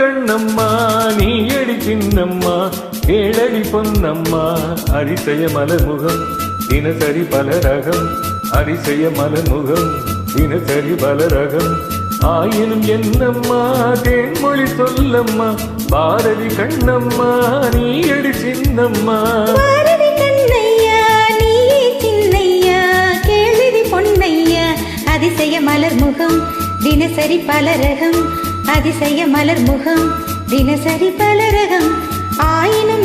கண்ணம்மா நீ எடி சின்னம்மா கேளடி பொன்னம்மா அரிசய மலமுகம் தினசரி பல ரகம் அதிசய மலர்முகம் தினசரி பல ரகம். ஆயினும் என்னம்மா தேன்மொழி சொல்லம்மா பாரதி கண்ணம்மா நீ எடி சின்னம்மா. பொன்னையா அதிசய மலர் முகம் தினசரி பலரகம் அதிசய மலர் முகம் தினசரி பலரகம் ஆயினும்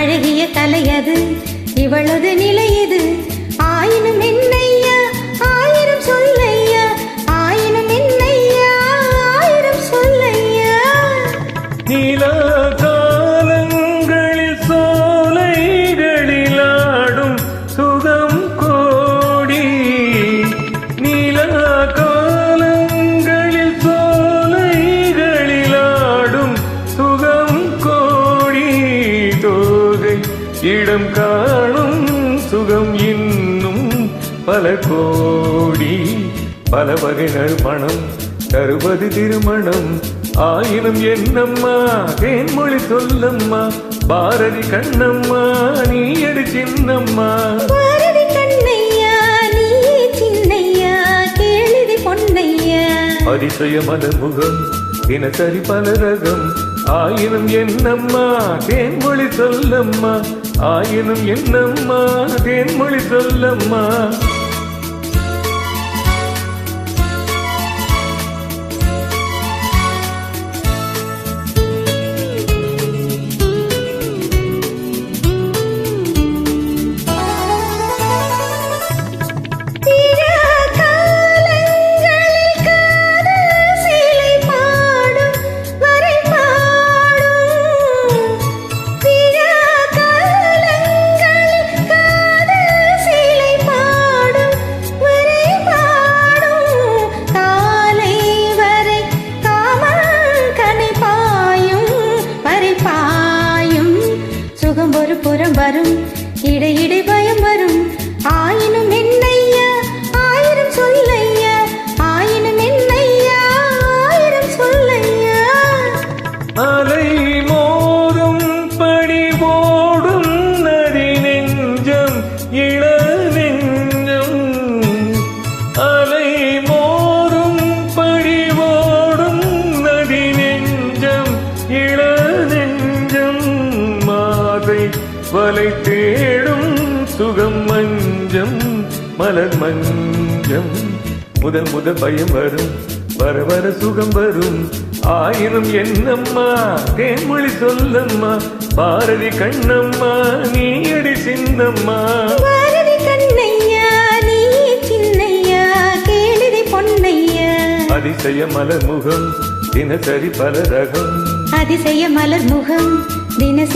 அழகிய கலை அது. இவளது நிலை இது. இடம் காணும் சுகம் இன்னும் பல கோடி பல வகைகள் மனம் தருவது திருமணம். ஆயினும் என்னம்மா தேன்மொழி சொல்லம்மா பாரதி கண்ணம்மா நீ எடு சின்னம்மா. அதிசய மலர்முகம் தினசரி பல ரகம் ஆயினும் என்னம்மா தேன்மொழி சொல்லம்மா? ஆயினும் என்னம்மா தேன்மொழி சொல்லம்மா? புறம் வரும். இடையிடை பயம் வரும். ஆயினும் என்னையா? ஆயிரம் சொல்லையா? ஆயினும் என்னையா? ஆயிரம் சொல்லையா? அலை மோதும் படி ஓடும் நதி நெஞ்சம் இள நெஞ்சம். அலை மோதும் படி ஓடும் நதி நெஞ்சம் இள நெஞ்சம். மாதை வலை தேடும் சுகம் மஞ்சம் மலர் மஞ்சம். முதல் முதல் பயம் வரும் வர வர சுகம் வரும். ஆயிரம் என்னம்மா தேன்மொழி சொல்லம்மா பாரதி கண்ணம்மா நீ அடி சின்னம்மா. பாரதி கண்ணையா நீ சின்னையா கேளிதை பொன்னையா. அதிசய மலர் முகம் தினசரி பல ரகம். அதிசய மலர் முகம் தினசரி